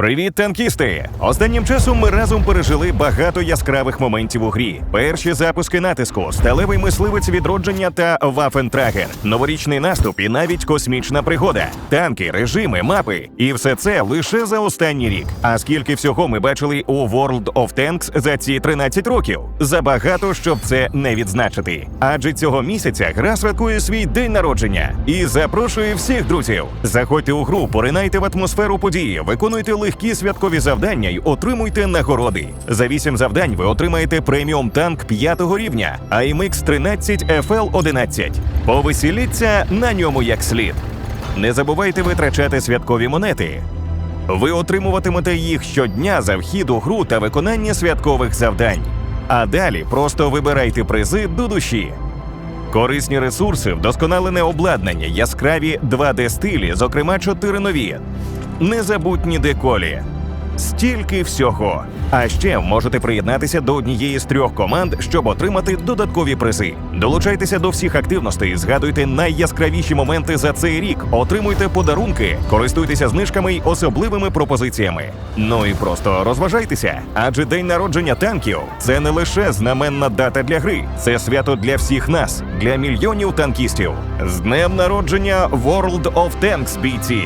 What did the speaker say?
Привіт, танкісти! Останнім часом ми разом пережили багато яскравих моментів у грі. Перші запуски натиску, сталевий мисливець відродження та Вафентрагер, новорічний наступ і навіть космічна пригода, танки, режими, мапи. І все це лише за останній рік. А скільки всього ми бачили у World of Tanks за ці 13 років? Забагато, щоб це не відзначити. Адже цього місяця гра святкує свій день народження і запрошує всіх друзів. Заходьте у гру, поринайте в атмосферу події, виконуйте легкі святкові завдання й отримуйте нагороди. За 8 завдань ви отримаєте преміум танк 5 рівня AMX 13 FL 11. Повеселіться на ньому як слід. Не забувайте витрачати святкові монети. Ви отримуватимете їх щодня за вхід у гру та виконання святкових завдань. А далі просто вибирайте призи до душі. Корисні ресурси, вдосконалене обладнання, яскраві 2D-стилі, зокрема 4 нові. Незабутні деколі. Стільки всього. А ще можете приєднатися до однієї з трьох команд, щоб отримати додаткові призи. Долучайтеся до всіх активностей, згадуйте найяскравіші моменти за цей рік, отримуйте подарунки, користуйтеся знижками й особливими пропозиціями. Ну і просто розважайтеся. Адже день народження танків це не лише знаменна дата для гри, це свято для всіх нас, для мільйонів танкістів. З днем народження World of Tanks, бійці!